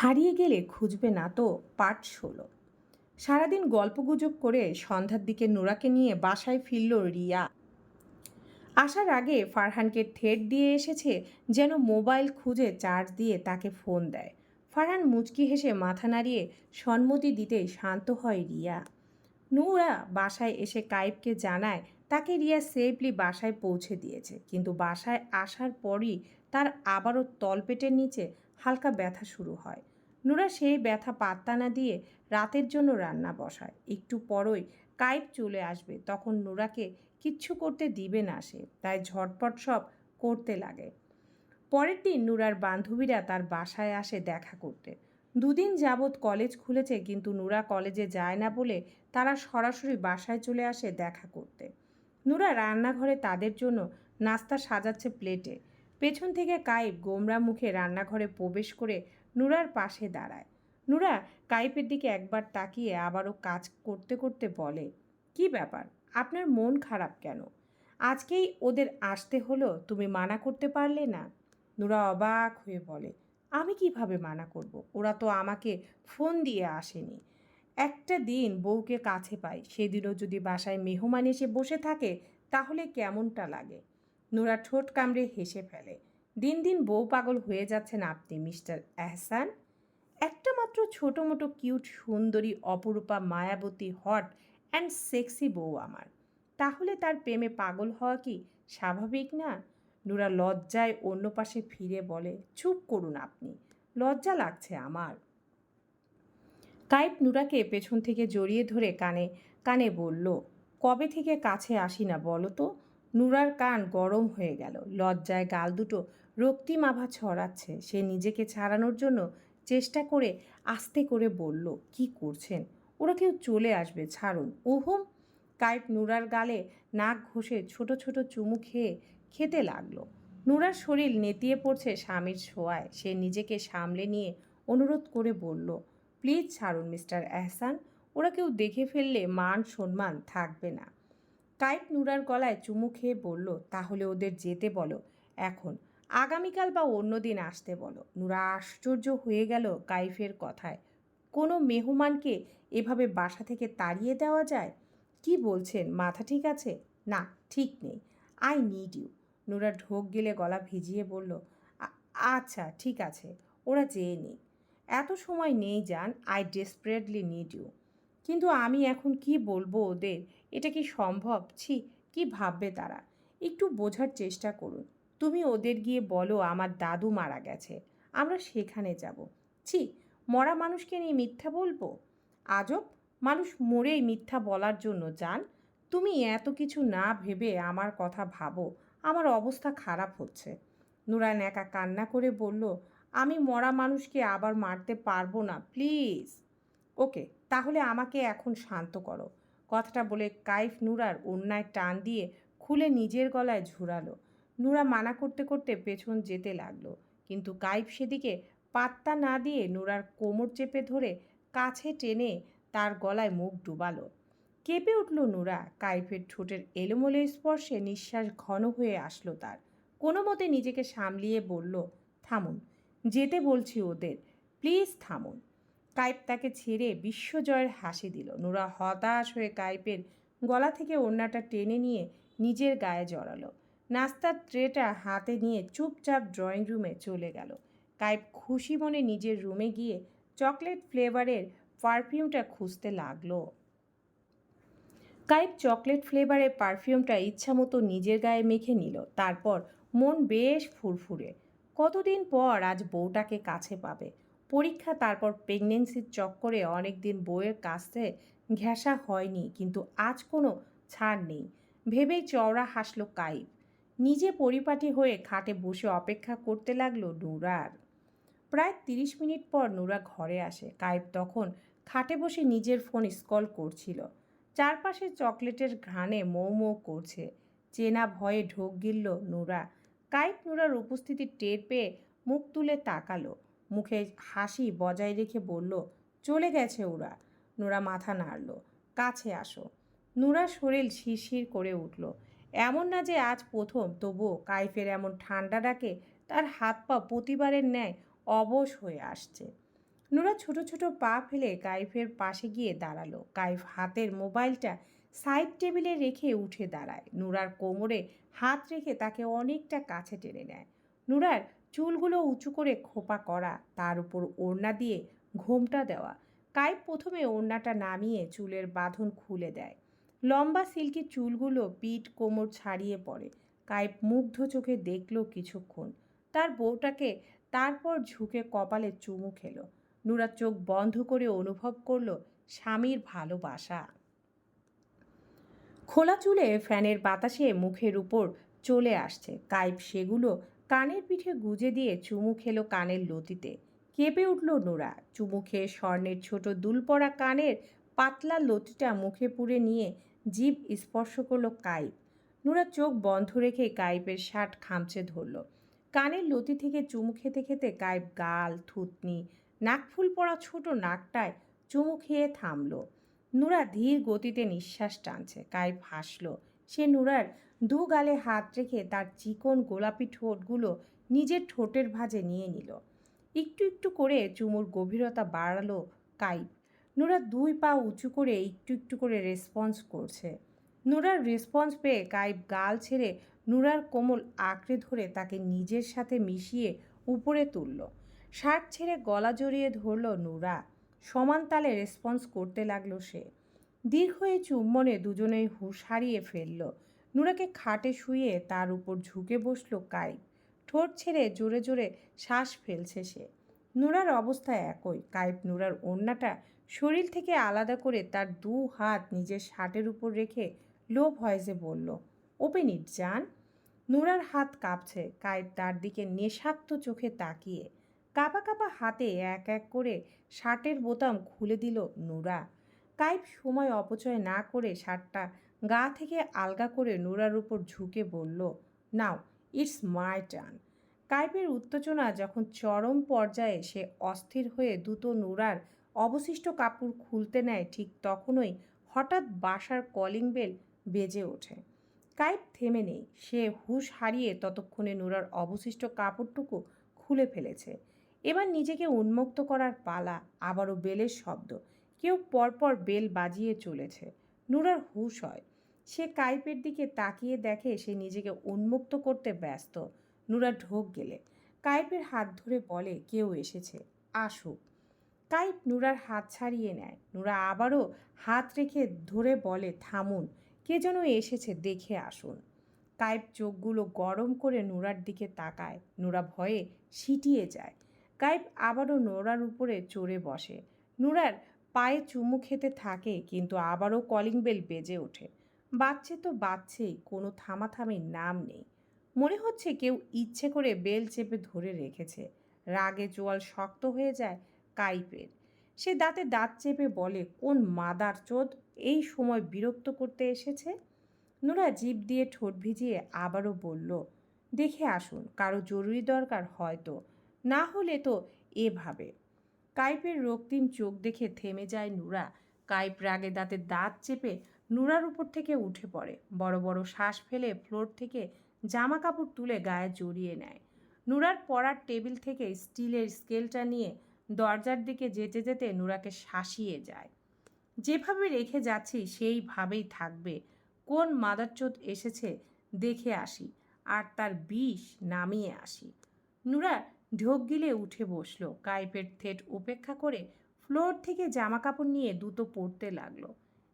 হারিয়ে গেলে খুঁজবে না তো পাঠ ষোলো। সারাদিন গল্পগুজব করে সন্ধ্যার দিকে নোরাকে নিয়ে বাসায় ফিরল রিয়া। আসার আগে ফারহানকে ঠেট দিয়ে এসেছে যেন মোবাইল খুঁজে চার্জ দিয়ে তাকে ফোন দেয়। ফারহান মুচকি হেসে মাথা নাড়িয়ে সম্মতি দিতে শান্ত হয় রিয়া। নূরা বাসায় এসে কাইবকে জানায়, তাকে রিয়া সেফলি বাসায় পৌঁছে দিয়েছে, কিন্তু বাসায় আসার পরই তার আবারও তলপেটের নিচে হালকা ব্যথা শুরু হয়। নুরা সেই ব্যথা পাত্তা না দিয়ে রাতের জন্য রান্না বসায়। একটু পরই কাইপ চলে আসবে, তখন নুরাকে কিচ্ছু করতে দিবে না সে, তাই ঝটপট সব করতে লাগে। পরের দিন নুরার বান্ধবীরা তার বাসায় আসে দেখা করতে। দুদিন যাবৎ কলেজ খুলেছে, কিন্তু নুরা কলেজে যায় না বলে তারা সরাসরি বাসায় চলে আসে দেখা করতে। নুরা রান্নাঘরে তাদের জন্য নাস্তা সাজাচ্ছে প্লেটে। পেছন থেকে কাইপ গোমরা মুখে রান্নাঘরে প্রবেশ করে নুরার পাশে দাঁড়ায়। নুরা কাইপের দিকে একবার তাকিয়ে আবারও কাজ করতে করতে বলে, কি ব্যাপার? আপনার মন খারাপ কেন? আজকেই ওদের আসতে হলো, তুমি মানা করতে পারলে না? নুরা অবাক হয়ে বলে, আমি কীভাবে মানা করব? ওরা তো আমাকে ফোন দিয়ে আসেনি। একটা দিন বউকে কাছে পাই, সেদিনও যদি বাসায় মেহমান এসে বসে থাকে, তাহলে কেমনটা লাগে? নোরা ঠোঁট কামড়ে হেসে ফেলে দিন দিন বউ পাগল হয়ে যাচ্ছেন আপনি, মিস্টার এহসান একটা মাত্র ছোটো মোটো কিউট, সুন্দরী, অপরূপা, মায়াবতী, হট অ্যান্ড সেক্সি বউ আমার। তাহলে তার প্রেমে পাগল হওয়া কি স্বাভাবিক না? নুরা লজ্জায় অন্য পাশে ফিরে বলে, চুপ করুন আপনি, লজ্জা লাগছে আমার। কাইপ নুরাকে পেছন থেকে জড়িয়ে ধরে কানে কানে বলল, কবে থেকে কাছে আসি না বলো তো? নুরার কান গরম হয়ে গেল। লজ্জায় গাল দুটো রক্তিম আভা ছড়াচ্ছে। সে নিজেকে ছাড়ানোর জন্য চেষ্টা করে আস্তে করে বলল, কি করছেন? ওরা কেউ চলে আসবে, ছাড়ুন। ওহম কাইপ নুরার গালে নাক ঘষে ছোট ছোট চুমু খেয়ে খেতে লাগল। নুরার শরীর নেতিয়ে পড়ছে স্বামীর ছোঁয়ায়। সে নিজেকে সামলে নিয়ে অনুরোধ করে বলল, প্লিজ ছাড়ুন, মিস্টার এহসান। ওরা কেউ দেখে ফেললে মান সম্মান থাকবে না। কাইপ নুরার গলায় চুমু খেয়ে বলল, তাহলে ওদের যেতে বলো। এখন আগামীকাল বা অন্য দিন আসতে বলো। নুরা আশ্চর্য হয়ে গেল কাইফের কথায়। কোনো মেহমানকে এভাবে বাসা থেকে তাড়িয়ে দেওয়া যায়? কি বলছেন? মাথা ঠিক আছে? না, ঠিক নেই। I need you. নুরা ঢোক গেলে গলা ভিজিয়ে বলল আচ্ছা ঠিক আছে। ওরা যেয়ে নিক। এত সময় নেই যান আই ডেসপারেটলি নিড ইউ। কিন্তু আমি এখন কি বলব ওদের? এটা কি সম্ভব? ছি, কি ভাববে তারা? একটু বোঝার চেষ্টা করুন। তুমি ওদের গিয়ে বলো আমার দাদু মারা গেছে। আমরা সেখানে যাব। ছি, মরা মানুষকে নিয়ে মিথ্যা বলব? আজব, মানুষ মরেই মিথ্যা বলার জন্য যান। তুমি এত কিছু না ভেবে আমার কথা ভাবো। আমার অবস্থা খারাপ হচ্ছে। নুরান একা কান্না করে বলল, আমি মরা মানুষকে আবার মারতে পারব না, প্লিজ। ওকে, তাহলে আমাকে এখন শান্ত করো। কথাটা বলে কাইফ নুরার অন্যায় টান দিয়ে খুলে নিজের গলায় ঝুরালো। নুরা মানা করতে করতে পেছন যেতে লাগল। কিন্তু কাইফ সেদিকে পাত্তা না দিয়ে নুরার কোমর চেপে ধরে কাছে টেনে তার গলায় মুখ ডুবালো। কেঁপে উঠল নুরা। কাইফের ঠোঁটের এলোমেলো স্পর্শে নিঃশ্বাস ঘন হয়ে আসলো তার। কোনো মতে নিজেকে সামলিয়ে বলল, থামুন, যেতে বলছি ওদের। প্লিজ থামুন। কাইপ তাকে ছেড়ে বিশ্বজয়ের হাসি দিল। নুরা হতাশ হয়ে কাইপের গলা থেকে ওড়নাটা টেনে নিয়ে নিজের গায়ে জড়ালো। নাস্তার ট্রেটা হাতে নিয়ে চুপচাপ ড্রয়িং রুমে চলে গেল। কাইপ খুশি মনে নিজের রুমে গিয়ে চকলেট ফ্লেভারের পারফিউমটা খুঁজতে লাগল। কাইপ চকলেট ফ্লেভারের পারফিউমটা ইচ্ছামতো নিজের গায়ে মেখে নিল। তারপর মন বেশ ফুরফুরে। কতদিন পর আজ বউটাকে কাছে পাবে? পরীক্ষা, তারপর প্রেগনেন্সির চক্করে অনেক দিন বইয়ের কাছে ঘেঁষা হয়নি, কিন্তু আজ কোনো ছাড় নেই। ভেবেই চওড়া হাসলো কাইপ নিজে পরিপাটি হয়ে খাটে বসে অপেক্ষা করতে লাগল নুরার। প্রায় তিরিশ মিনিট পর নুরা ঘরে আসে। কাইপ তখন খাটে বসে নিজের ফোন স্কল করছিল। চারপাশে চকলেটের ঘ্রাণে মৌ মৌ করছে। চেনা ভয়ে ঢোক গিলল নুরা। কাইপ নুরার উপস্থিতি টের পেয়ে মুখ তুলে তাকালো। মুখে হাসি বজায় রেখে বলল, চলে গেছে ওরা। নুরা মাথা নাড়ল, কাছে আসো। নুরা শরীর শিরশির করে উঠল, এমন না যে আজ প্রথম, তবুও কাইফের এমন ঠান্ডা ডাকে তার হাত পা প্রতিবারের ন্যায় অবশ হয়ে আসছে। নুরা ছোট ছোট পা ফেলে কাইফের পাশে গিয়ে দাঁড়াল। কাইফ হাতের মোবাইলটা সাইড টেবিলে রেখে উঠে দাঁড়ায়। নুরার কোমরে হাত রেখে তাকে অনেকটা কাছে টেনে নেয়। নুরার চুলগুলো উঁচু করে খোপা করা, তার উপর ওড়না দিয়ে ঘোমটা দেওয়া। কাইফ প্রথমে ওড়নাটা নামিয়ে চুলের বাঁধন খুলে দেয়। লম্বা সিল্কি চুলগুলো পিঠ কোমর ছাড়িয়ে পড়ে। কাইপ মুগ্ধ চোখে দেখল কিছুক্ষণ। তার বউটাকে তারপর ঝুঁকে কপালে চুমু খেলো। নুরা চোখ বন্ধ করে অনুভব করল স্বামীর ভালোবাসা। খোলা চুলে ফ্যানের বাতাসে মুখের উপর চলে আসছে। কাইপ সেগুলো কানের পিঠে গুজে দিয়ে চুমু খেলো কানের লতিতে। কেঁপে উঠল নোরা। চুমু খেয়ে স্বর্ণের ছোট দুলপড়া কানের পাতলা লতিটা মুখে পুড়ে নিয়ে জীব স্পর্শ করল কাইপ। নোরা চোখ বন্ধ রেখে কাইপের শার্ট খামচে ধরল। কানের লতি থেকে চুমু খেতে খেতে কাইপ গাল, থুতনি, নাকফুল পড়া ছোট নাকটায় চুমু খেয়ে থামলো। নুরা ধীর গতিতে নিঃশ্বাস টানছে। কাইপ হাসল। সে নুরার দু গালে হাত রেখে তার চিকন গোলাপি ঠোঁটগুলো নিজের ঠোঁটের ভাঁজে নিয়ে নিল। একটু একটু করে চুমুর গভীরতা বাড়ালো কাইপ নোরা দুই পা উঁচু করে একটু একটু করে রেসপন্স করছে। নোরার রেসপন্স পেয়ে কাইপ গাল ছেড়ে নুরার কোমল আঁকড়ে ধরে তাকে নিজের সাথে মিশিয়ে উপরে তুলল। শার্ট ছেড়ে গলা জড়িয়ে ধরল নুরা। সমান তালে রেসপন্স করতে লাগল সে। দীর্ঘ এই চুম্বনে দুজনেই হুঁশ হারিয়ে ফেলল। নুরাকে খাটে শুয়ে তার উপর ঝুঁকে বসল কাই। ঠোঁট ছেড়ে জোরে জোরে শ্বাস ফেলছে সে। নুরার অবস্থা একই। কাইপ নুরার ওড়নাটা শরীর থেকে আলাদা করে তার দু হাত নিজের শার্টের উপর রেখে লো ভয়েসে বলল, ওপেন ইট, জান। নুরার হাত কাঁপছে। কাইপ তার দিকে নেশাক্ত চোখে তাকিয়ে। কাপা কাপা হাতে এক এক করে শার্টের বোতাম খুলে দিল নুরা। কাইপ সময় অপচয় না করে শার্টটা গা থেকে আলগা করে নোরার উপর ঝুঁকে বলল, নাও, ইটস মাই টার্ন। কাইপের উত্তেজনা যখন চরম পর্যায়ে সে অস্থির হয়ে দুটো নোরার অবশিষ্ট কাপড় খুলতে নেয়, ঠিক তখনই হঠাৎ বাসার কলিং বেল বেজে ওঠে। কাইপ থেমে নেই, সে হুশ হারিয়ে ততক্ষণে নুরার অবশিষ্ট কাপড়টুকু খুলে ফেলেছে। এবার নিজেকে উন্মুক্ত করার পালা, আবারও বেলের শব্দ। কেউ পরপর বেল বাজিয়ে চলেছে। নুরার হুশ হয়। সে কাইপের দিকে তাকিয়ে দেখে সে নিজেকে উন্মুক্ত করতে ব্যস্ত। নুরা ঢোক গেলে। কাইপের হাত ধরে বলে, কেউ এসেছে। আসুক। কাইপ নুরার হাত ছাড়িয়ে নেয়। নুরা আবারও হাত রেখে ধরে বলে, থামুন। কে যেন এসেছে, দেখে আসুন। কাইপ চোখগুলো গরম করে নুরার দিকে তাকায়। নুরা ভয়ে সিটিয়ে যায়। কাইপ আবারও নোরার উপরে চড়ে বসে। নুরার পায়ে চুমু খেতে থাকে, কিন্তু আবারও কলিং বেল বেজে ওঠে। বাচ্চে তো বাচ্চেই কোনো থামাথামির নাম নেই। মনে হচ্ছে কেউ ইচ্ছে করে বেল চেপে ধরে রেখেছে। রাগে জোয়াল শক্ত হয়ে যায় কাইপের। সে দাঁতে দাঁত চেপে বলে, কোন মাদার চোদ, এই সময় বিরক্ত করতে এসেছে? নোরা জিভ দিয়ে ঠোঁট ভিজিয়ে আবারও বলল, দেখে আসুন, কারও জরুরি দরকার হয়তো। না হলে তো এভাবে। কাইপের রক্তিম চোখ দেখে থেমে যায় নুরা। কাইপ রাগে দাঁতে দাঁত চেপে নুরার উপর থেকে উঠে পড়ে। বড় বড় শ্বাস ফেলে ফ্লোর থেকে জামা কাপড় তুলে গায়ে জড়িয়ে নেয়। নুরার পড়ার টেবিল থেকে স্টিলের স্কেলটা নিয়ে দরজার দিকে যেতে যেতে নুরাকে শাসিয়ে যায়। যেভাবে রেখে যাচ্ছি, সেইভাবেই থাকবে। কোন মাদারচোদ এসেছে দেখে আসি, আর তার বিষ নামিয়ে আসি। নুরা ঢোক গিলে উঠে বসল। কাইপের থেট উপেক্ষা করে ফ্লোর থেকে জামা কাপড় নিয়ে দুটো পড়তে লাগল।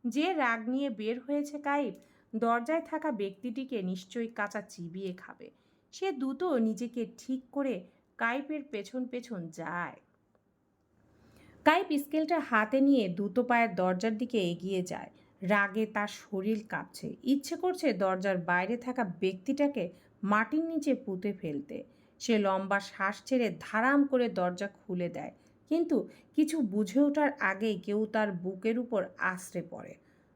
যে রাগ নিয়ে বের হয়েছে কাইপ, দরজায় থাকা ব্যক্তিটিকে নিশ্চয়ই কাঁচা চিবিয়ে খাবে। সে দুটো নিজেকে ঠিক করে কাইপের পেছন পেছন যায়। কাইপ স্কেলটা হাতে নিয়ে দুটো পায়ের দরজার দিকে এগিয়ে যায়। রাগে তার শরীর কাঁপছে। ইচ্ছে করছে দরজার বাইরে থাকা ব্যক্তিটাকে মাটির নিচে পুঁতে ফেলতে। সে লম্বা শ্বাস ছেড়ে ধারাম করে দরজা খুলে দেয়। কিন্তু কিছু বুঝে ওঠার আগেই কেউ তার বুকের উপর আশ্রে পড়ে।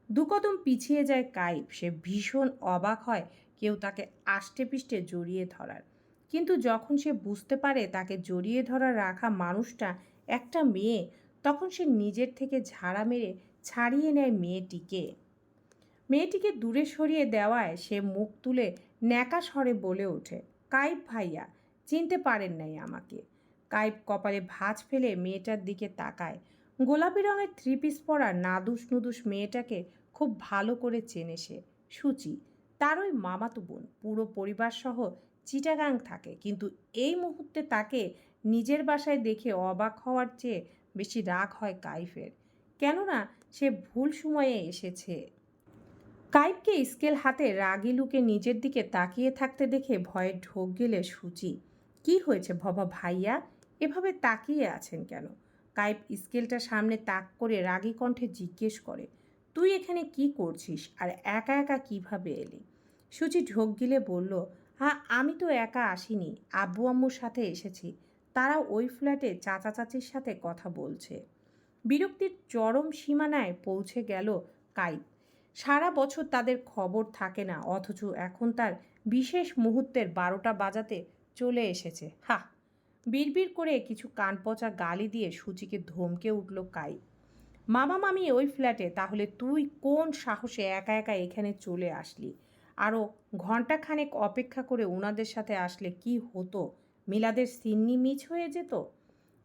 দুকদম পিছিয়ে যায় কাইপ সে ভীষণ অবাক হয় কেউ তাকে আষ্টে পিষ্টে জড়িয়ে ধরার। কিন্তু যখন সে বুঝতে পারে তাকে জড়িয়ে ধরা রাখা মানুষটা একটা মেয়ে, তখন সে নিজের থেকে ঝাড়া মেরে ছাড়িয়ে নেয় মেয়েটিকে। মেয়েটিকে দূরে সরিয়ে দেওয়ায় সে মুখ তুলে ন্যাকা স্বরে বলে ওঠে কাইপ ভাইয়া চিনতে পারেন নাই আমাকে। কাইপ কপালে ভাঁজ ফেলে মেয়েটার দিকে তাকায়। গোলাপি রঙের থ্রি পিস পরা নাদুস নুদুস মেয়েটাকে খুব ভালো করে চেনে সে, সুচি। তার ওই মামাতো বোন, পুরো পরিবার সহ চিটাগাং থাকে, কিন্তু এই মুহূর্তে তাকে নিজের বাসায় দেখে অবাক হওয়ার চেয়ে বেশি রাগ হয় কাইফের। কেননা সে ভুল সময়ে এসেছে। কাইপকে স্কেল হাতে রাগি লুকে নিজের দিকে তাকিয়ে থাকতে দেখে ভয়ে ঢোক গেলে সুচি। কি হয়েছে ভবা ভাইয়া? এভাবে তাকিয়ে আছেন কেন? কাইপ স্কেলটা সামনে তাক করে রাগী কণ্ঠে জিজ্ঞেস করে, তুই এখানে কি করছিস? আর একা একা কীভাবে এলি? সুচি ঢোক গিলে বলল হ্যাঁ আমি তো একা আসিনি। আব্বু আম্মুর সাথে এসেছি। তারা ওই ফ্ল্যাটে চাচা চাচির সাথে কথা বলছে। বিরক্তির চরম সীমানায় পৌঁছে গেল কাইপ। সারা বছর তাদের খবর থাকে না, অথচ এখন তার বিশেষ মুহূর্তের বারোটা বাজাতে চলে এসেছে। হা বিড়বিড় করে কিছু কানপচা গালি দিয়ে সুচিকে ধমকে উঠল কাই। মামা মামি ওই ফ্ল্যাটে, তাহলে তুই কোন সাহসে একা একা এখানে চলে আসলি? আরও ঘন্টাখানেক অপেক্ষা করে ওনাদের সাথে আসলে কি হতো? মিলাদের সিন্নি মিছ হয়ে যেত?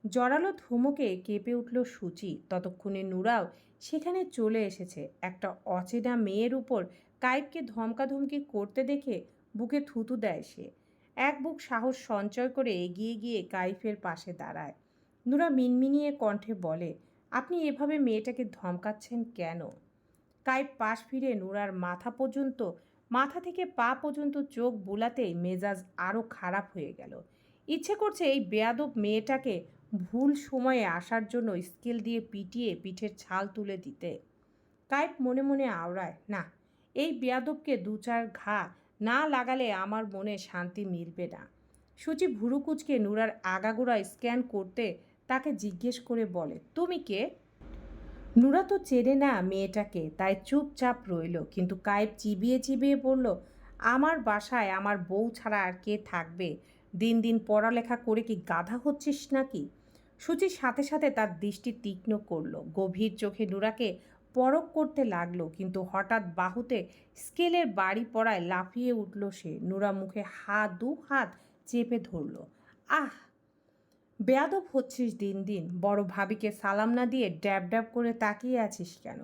জড়ালো ধমকে কেঁপে উঠল সুচি। ততক্ষণে নুরাও সেখানে চলে এসেছে। একটা অচেনা মেয়ের উপর কাইপকে ধমকাধমকি করতে দেখে বুকে থুতু দেয় সে। এক বুক সাহস সঞ্চয় করে এগিয়ে গিয়ে কাইফের পাশে দাঁড়ায়। নুরা মিনমিনিয়ে কণ্ঠে বলে, আপনি এভাবে মেয়েটাকে ধমকাচ্ছেন কেন? কাইফ পাশ ফিরে নুরার মাথা পর্যন্ত, মাথা থেকে পা পর্যন্ত চোখ বুলাতেই মেজাজ আরও খারাপ হয়ে গেল। ইচ্ছে করছে এই বেয়াদব মেয়েটাকে ভুল সময়ে আসার জন্য স্কেল দিয়ে পিটিয়ে পিঠের ছাল তুলে দিতে। কাইপ মনে মনে আওড়ায়, না, এই বেয়াদবকে দু চার ঘা না লাগালে আমার মনে শান্তি মিলবে না। সূচি ভুরু কুচকে নুরার আগাগোড়া স্ক্যান করতে তাকে জিজ্ঞেস করে বলে, তুমি কে? নুরা তো চেনে না মেয়েটাকে, তাই চুপচাপ রইল, কিন্তু কায়েব চিবিয়ে চিবিয়ে বলল, আমার বাসায় আমার বউ ছাড়া আর কে থাকবে? দিন দিন পড়ালেখা করে কি গাধা হচ্ছিস নাকি? সুচির সাথে সাথে তার দৃষ্টি তীক্ষ্ণ করল। গভীর চোখে নুরাকে পরক করতে লাগল, কিন্তু হঠাৎ বাহুতে স্কেলের বাড়ি পড়ায় লাফিয়ে উঠল সে। নুরা মুখে হাত দু হাত চেপে ধরল। আহ, বেয়াদব হচ্ছিস দিন দিন। বড় ভাবিকে সালাম না দিয়ে ড্যাব ড্যাব করে তাকিয়ে আছিস কেন?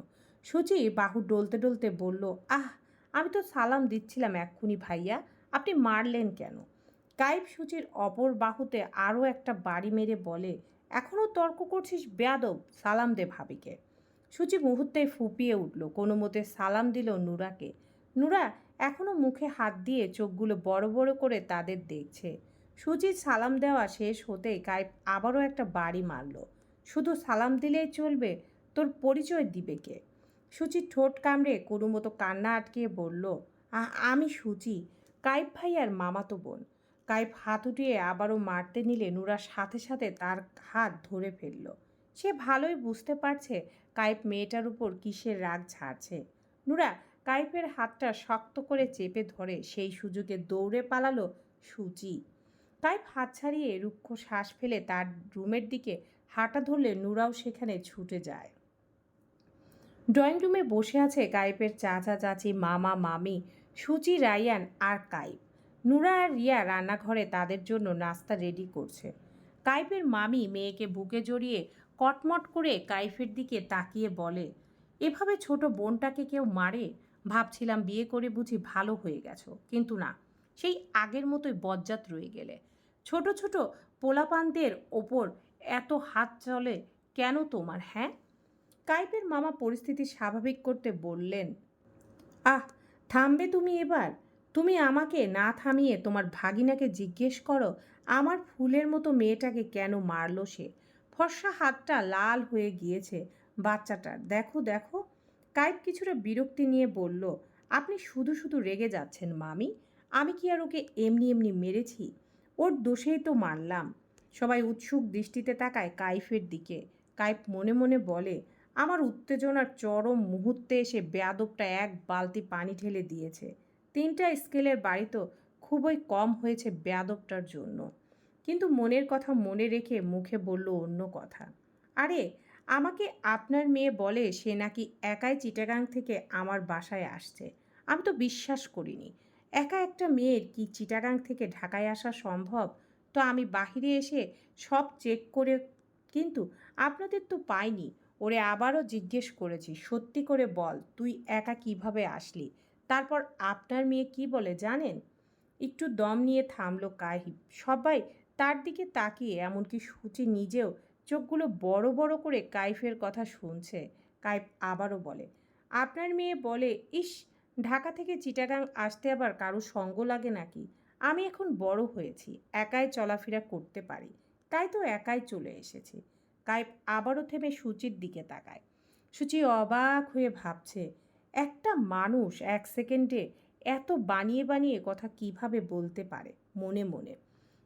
সুচি বাহু ডলতে ডলতে বলল, আহ, আমি তো সালাম দিচ্ছিলাম এক্ষুনি ভাইয়া। আপনি মারলেন কেন? কাইব সুচির অপর বাহুতে আরও একটা বাড়ি মেরে বলে, এখনও তর্ক করছিস বেয়াদব, সালাম দে ভাবিকে। সুচি মুহূর্তে ফুপিয়ে উঠল, কোনো মতে সালাম দিল নুরাকে। নুরা এখনও মুখে হাত দিয়ে চোখগুলো বড় বড় করে তাদের দেখছে। সুচির সালাম দেওয়া শেষ হতেই কাইপ আবারও একটা বাড়ি মারল। শুধু সালাম দিলেই চলবে, তোর পরিচয় দিবে কে? সুচি ঠোঁট কামড়ে কোনো মতো কান্না আটকিয়ে বলল, "আ- আমি সুচি কাইপ ভাই আর মামাতো বোন। কাইপ হাত উঠিয়ে আবারও মারতে নিলে নুরার সাথে সাথে তার হাত ধরে ফেলল। সে ভালোই বুঝতে পারছে কাইপ মেয়েটার উপর কিসের রাগ ঝাড়ছে নুরা কাইপের হাতটা শক্ত করে চেপে ধরে, সেই সুযোগে দৌড়ে পালালো সুচি। কাইপ হাত ছাড়িয়ে রুক্ষ শ্বাস ফেলে তার রুমের দিকে হাঁটা ধরলে নুরাও সেখানে ছুটে যায়। ড্রয়িং রুমে বসে আছে কাইপের চাচা, চাচি, মামা, মামি, সুচি, রায়ান আর কাইপ। নুরা আর রিয়া রান্নাঘরে তাদের জন্য নাস্তা রেডি করছে। কাইপের মামি মেয়েকে বুকে জড়িয়ে কটমট করে কাইফের দিকে তাকিয়ে বলে, এভাবে ছোট বোনটাকে কেউ মারে? ভাবছিলাম বিয়ে করে বুঝি ভালো হয়ে গেছো। কিন্তু না, সেই আগের মতোই বজ্জাত রয়ে গেলে। ছোট ছোট পোলাপানদের ওপর এত হাত চলে কেন তোমার হ্যাঁ? কাইপের মামা পরিস্থিতি স্বাভাবিক করতে বললেন, আহ, থামবে তুমি এবার। তুমি আমাকে না থামিয়ে তোমার ভাগিনাকে জিজ্ঞেস করো, আমার ফুলের মতো মেয়েটাকে কেন মারলো সে? ফর্সা হাতটা লাল হয়ে গিয়েছে বাচ্চাটার। দেখো দেখো। কাইপ কিছুটা বিরক্তি নিয়ে বলল, আপনি শুধু শুধু রেগে যাচ্ছেন, মামি। আমি কি আর ওকে এমনি এমনি মেরেছি? ওর দোষেই তো মারলাম। সবাই উৎসুক দৃষ্টিতে তাকায় কাইফের দিকে। কাইপ মনে মনে বলে, আমার উত্তেজনার চরম মুহূর্তে এসে বেয়াদবটা এক বালতি পানি ঢেলে দিয়েছে। তিনটা স্কেলের বাড়ি তো খুবই কম হয়েছে বেয়াদবটার জন্য। কিন্তু মনের কথা মনে রেখে মুখে বলল অন্য কথা। আরে, আমাকে আপনার মেয়ে বলে সে নাকি একাই চিটাগাং থেকে আমার বাসায় আসছে। আমি তো বিশ্বাস করিনি। একা একটা মেয়ের কি চিটাগাং থেকে ঢাকায় আসা সম্ভব? তো আমি বাহিরে এসে সব চেক করে কিন্তু আপনাদের তো পাইনি। ওরে আবারও জিজ্ঞেস করেছি, সত্যি করে বল, তুই একা কীভাবে আসলি? তারপর আপনার মেয়ে কি বলে জানেন? একটু দম নিয়ে থামলো কাহিব। সবাই তার দিকে তাকিয়ে এমনকি সুচি নিজেও চোখগুলো বড় বড় করে কাইফের কথা শুনছে। কাইফ আবারও বলে, আপনার মেয়ে বলে, ইস, ঢাকা থেকে চিটাগাং আসতে আবার কারও সঙ্গ লাগে নাকি? আমি এখন বড় হয়েছি, একাই চলাফেরা করতে পারি। তাই তো একাই চলে এসেছি। কাইপ আবারও থেমে সূচির দিকে তাকায়। সূচি অবাক হয়ে ভাবছে, একটা মানুষ এক সেকেন্ডে এত বানিয়ে বানিয়ে কথা কীভাবে বলতে পারে? মনে মনে।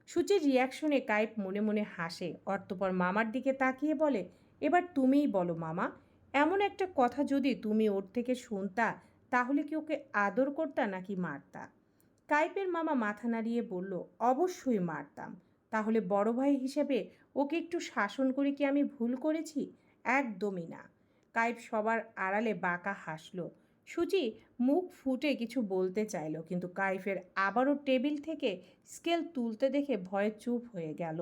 সূচির রিয়াকশনে কাইপ মনে মনে হাসে। অর্থপর মামার দিকে তাকিয়ে বলে, এবার তুমিই বলো মামা, এমন একটা কথা যদি তুমি ওর থেকে শুনতা, তাহলে কি ওকে আদর করতা নাকি মারতা? কাইপের মামা মাথা নাড়িয়ে বলল, অবশ্যই মারতাম। তাহলে বড় ভাই হিসেবে ওকে একটু শাসন করে কি আমি ভুল করেছি? একদমই না। কাইপ সবার আড়ালে বাঁকা হাসল। সুচি মুখ ফুটে কিছু বলতে চাইল, কিন্তু কাইফের আবারও টেবিল থেকে স্কেল তুলতে দেখে ভয়ে চুপ হয়ে গেল।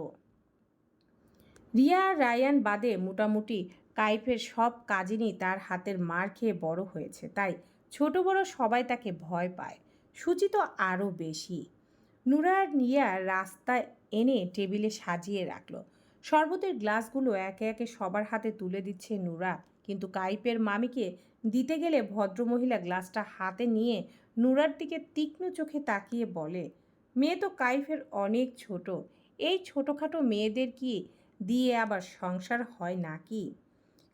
রিয়া রায়ান বাদে মোটামুটি কাইফের সব কাজিনই তার হাতের মার খেয়ে বড় হয়েছে, তাই ছোট বড় সবাই তাকে ভয় পায়। সুচি তো আরও বেশি। নুরার নিয়া রাস্তায় এনে টেবিলে সাজিয়ে রাখল। শরবতের গ্লাসগুলো একে একে সবার হাতে তুলে দিচ্ছে নুরা। কিন্তু কাইপের মামিকে দিতে গেলে ভদ্রমহিলা গ্লাসটা হাতে নিয়ে নুরার দিকে তীক্ষ্ণ চোখে তাকিয়ে বলে, মেয়ে তো কাইফের অনেক ছোট, এই ছোটোখাটো মেয়েদের কি দিয়ে আবার সংসার হয় নাকি?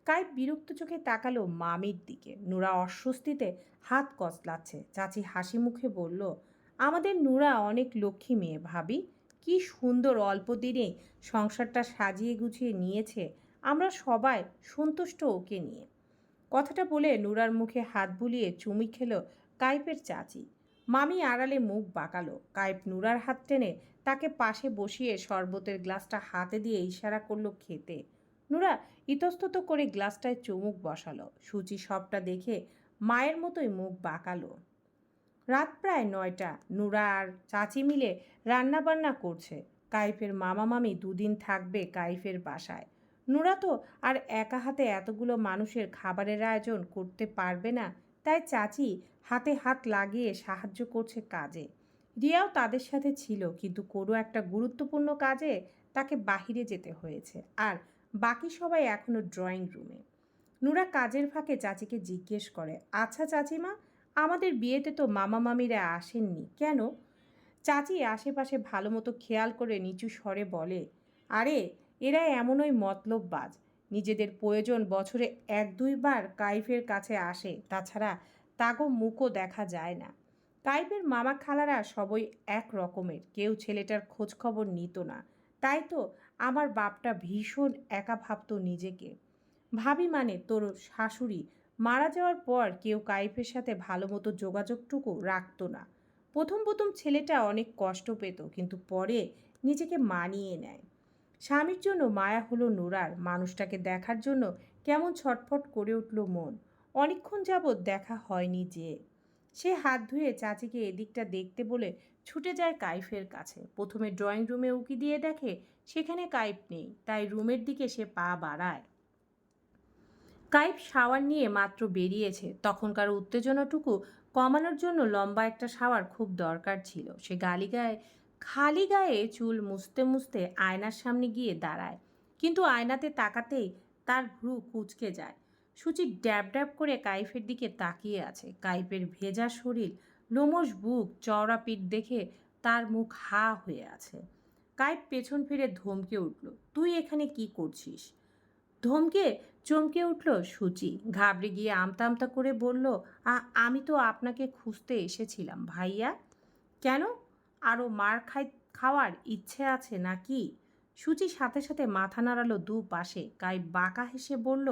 কাইপ বিরক্ত চোখে তাকালো মামির দিকে। নুরা অস্বস্তিতে হাত কসলাচ্ছে চাচি হাসি মুখে বলল, আমাদের নুরা অনেক লক্ষ্মী মেয়ে ভাবি, কি সুন্দর অল্প দিনে সংসারটা সাজিয়ে গুছিয়ে নিয়েছে আমরা সবাই সন্তুষ্ট ওকে নিয়ে। কথাটা বলে নুরার মুখে হাত বুলিয়ে চুমি খেলো কাইপের চাচি। মামি আড়ালে মুখ বাঁকালো। কাইপ নুরার হাত টেনে তাকে পাশে বসিয়ে শরবতের গ্লাসটা হাতে দিয়ে ইশারা করল খেতে। নুরা ইতস্তত করে গ্লাসটায় চুমুক বসালো। সূচি সবটা দেখে মায়ের মতোই মুখ বাঁকালো। রাত প্রায় নয়টা। নুরা আর চাচি মিলে রান্না বান্না করছে। কাইফের মামা মামি দুদিন থাকবে কাইফের বাসায়। নুরা তো আর একা হাতে এতগুলো মানুষের খাবারের আয়োজন করতে পারবে না, তাই চাচি হাতে হাত লাগিয়ে সাহায্য করছে কাজে। রিয়াও তাদের সাথে ছিল, কিন্তু কোনো একটা গুরুত্বপূর্ণ কাজে তাকে বাহিরে যেতে হয়েছে, আর বাকি সবাই এখনও ড্রয়িং রুমে। নুরা কাজের ফাঁকে চাচিকে জিজ্ঞেস করে আচ্ছা চাচিমা, আমাদের বিয়েতে তো মামা মামিরা আসেননি, কেন? চাচি আশেপাশে ভালো মতো খেয়াল করে নিচু স্বরে বলে, আরে এরা এমনই মতলববাজ। নিজেদের প্রয়োজন বছরে এক দুইবার কাইফের কাছে আসে, তাছাড়া তাগো মুখও দেখা যায় না। কাইফের মামা খালারা সবই এক রকমের, কেউ ছেলেটার খোঁজখবর নিত না। তাই তো আমার বাপটা ভীষণ একা ভাবতো নিজেকে। ভাবি মানে তোর শাশুড়ি, মারা যাওয়ার পর কেউ কাইফের সাথে ভালো মতো যোগাযোগটুকু রাখতো না। প্রথম প্রথম ছেলেটা অনেক কষ্ট পেত, কিন্তু পরে নিজেকে মানিয়ে নেয়। স্বামীর জন্য মায়া হলো নোরার, মানুষটাকে দেখার জন্য কেমন ছটফট করে উঠল মন। অনেকক্ষণ যাবৎ দেখা হয়নি যে। সে হাত ধুয়ে চাচিকে এদিকটা দেখতে বলে ছুটে যায় কাইফের কাছে। প্রথমে ড্রয়িং রুমে উকি দিয়ে দেখে সেখানে কাইফ নেই, তাই রুমের দিকে সে পা বাড়ায়। কাইপ শাওয়ার নিয়ে মাত্র বেরিয়েছে। তখনকার উত্তেজনাটুকু কমানোর জন্য লম্বা একটা শাওয়ার খুব দরকার ছিল। সে গালি গায়ে খালি গায়ে চুল মুছতে মুছতে আয়নার সামনে গিয়ে দাঁড়ায়। কিন্তু আয়নাতে তাকাতেই তার ভ্রু কুচকে যায়। সুচি ড্যাব ড্যাব করে কাইফের দিকে তাকিয়ে আছে। কাইফের ভেজা শরীর লোমস বুক, চওড়া পিঠ দেখে তার মুখ হা হয়ে আছে। কাইপ পেছন ফিরে ধমকে উঠল, তুই এখানে কি করছিস? ধমকে চমকে উঠল সুচি। ঘাবড়ে গিয়ে আমতা আমতা করে বলল, "আ- আমি তো আপনাকে খুঁজতে এসেছিলাম ভাইয়া। কেন? আরও মার খাই, খাওয়ার ইচ্ছে আছে নাকি? সুচি সাথে সাথে মাথা নাড়ালো দু পাশে গাই বাঁকা হেসে বলল,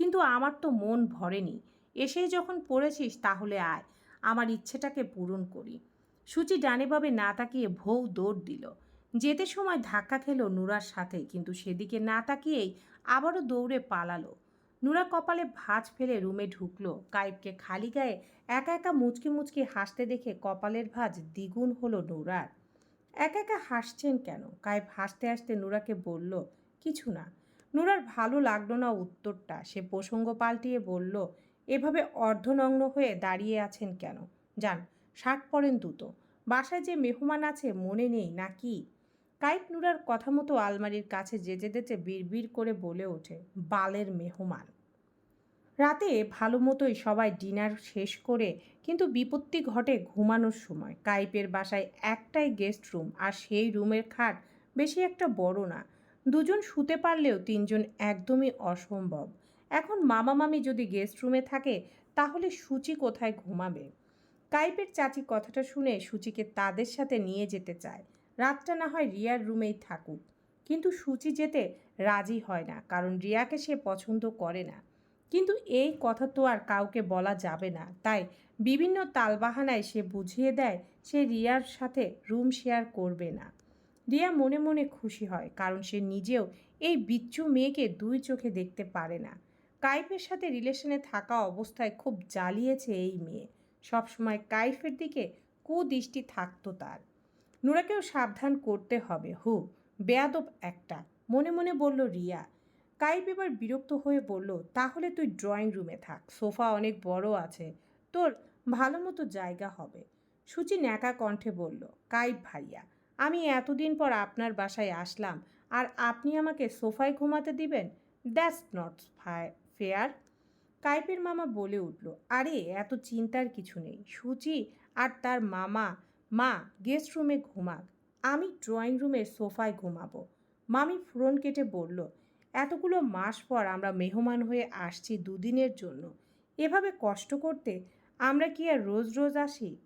কিন্তু আমার তো মন ভরেনি। এসেই যখন পড়েছিস তাহলে আয়, আমার ইচ্ছেটাকে পূরণ করি। সুচি ডানেভাবে না তাকিয়ে ভৌ দৌড় দিল। যেতে সময় ধাক্কা খেলো নুরার সাথে, কিন্তু সেদিকে না তাকিয়েই আবারও দৌড়ে পালালো। নুরা কপালে ভাঁজ ফেলে রুমে ঢুকলো। কাইপকে খালি গায়ে একা একা মুচকি মুচকি হাসতে দেখে কপালের ভাঁজ দ্বিগুণ হলো নুরার। একা একা হাসছেন কেন? কায়েব হাসতে হাসতে নুরাকে বলল, কিছু না। নুরার ভালো লাগল না উত্তরটা। সে প্রসঙ্গ পাল্টিয়ে বলল, এভাবে অর্ধনগ্ন হয়ে দাঁড়িয়ে আছেন কেন? যান, শার্ট পরেন দুটো। বাসায় যে মেহমান আছে, মনে নেই নাকি কাইপ নুরার কথা মতো আলমারির কাছে যেতে যেতে বিড়বিড় করে বলে ওঠে, বালের মেহমান। রাতে ভালো মতোই সবাই ডিনার শেষ করে কিন্তু বিপত্তি ঘটে ঘুমানোর সময়। কাইপের বাসায় একটাই গেস্ট রুম আর সেই রুমের খাট বেশি একটা বড় না। দুজন শুতে পারলেও তিনজন একদমই অসম্ভব। এখন মামা মামি যদি গেস্ট রুমে থাকে, তাহলে সূচি কোথায় ঘুমাবে? কাইপের চাচি কথাটা শুনে সূচিকে তাদের সাথে নিয়ে যেতে চায়। রাতটা না হয় রিয়ার রুমেই থাকুক। কিন্তু সূচি যেতে রাজি হয় না, কারণ রিয়াকে সে পছন্দ করে না। কিন্তু এই কথা তো আর কাউকে বলা যাবে না। তাই বিভিন্ন তালবাহানায় সে বুঝিয়ে দেয় সে রিয়ার সাথে রুম শেয়ার করবে না। রিয়া মনে মনে খুশি হয়, কারণ সে নিজেও এই বিচ্ছু মেয়েকে দুই চোখে দেখতে পারে না। কাইফের সাথে রিলেশনে থাকা অবস্থায় খুব জ্বালিয়েছে এই মেয়ে। সবসময় কাইফের দিকে কুদৃষ্টি থাকতো তার। নুরাকেও সাবধান করতে হবে, হু, বেয়াদব একটা, মনে মনে বলল রিয়া। কাইপ এবার বিরক্ত হয়ে বলল, তাহলে তুই ড্রয়িং রুমে থাক, সোফা অনেক বড় আছে, তোর ভালো মতো জায়গা হবে। সুচি ন্যাকা কণ্ঠে বলল কাইপ ভাইয়া, আমি এতদিন পর আপনার বাসায় আসলাম, আর আপনি আমাকে সোফায় ঘুমাতে দিবেন? দ্যাটস নট ফেয়ার কাইপের মামা বলে উঠল, আরে, এত চিন্তার কিছু নেই। সুচি আর তার মামা, মা গেস্ট রুমে ঘুমাক, আমি ড্রয়িং রুমের সোফায় ঘুমাবো। মামি ফোরন কেটে বলল এতগুলো মাস পর আমরা মেহমান হয়ে আসছি দুদিনের জন্য। এভাবে কষ্ট করতে আমরা কি আর রোজ রোজ আসি?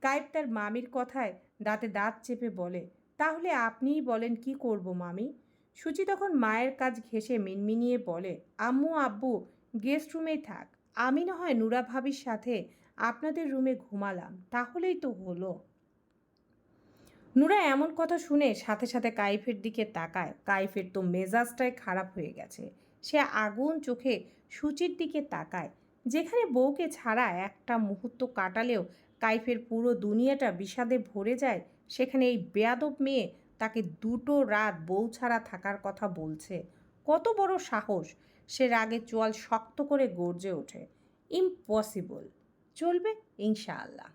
কায়েব তার মামির কথায় দাঁতে দাঁত চেপে বলে, তাহলে আপনিই বলেন কি করব মামি? সুচি তখন মায়ের কাজ ঘেঁষে মিনমিনিয়ে বলে, আম্মু, আব্বু, গেস্ট রুমেই থাক। আমি না হয় নুরা ভাবির সাথে আপনাদের রুমে ঘুমালাম। তাহলেই তো হলো। নুরা এমন কথা শুনে সাথে সাথে কাইফের দিকে তাকায়। কাইফের তো মেজাজটাই খারাপ হয়ে গেছে। সে আগুন চোখে সূচির দিকে তাকায়। যেখানে বউকে ছাড়া একটা মুহূর্ত কাটালেও কাইফের পুরো দুনিয়াটা বিষাদে ভরে যায়, সেখানে এই বেয়াদব মেয়ে তাকে দুটো রাত বউ ছাড়া থাকার কথা বলছে। কত বড় সাহস, সে রাগে চোয়াল শক্ত করে গর্জে ওঠে। ইম্পসিবল। চলবে ইনশাআল্লাহ।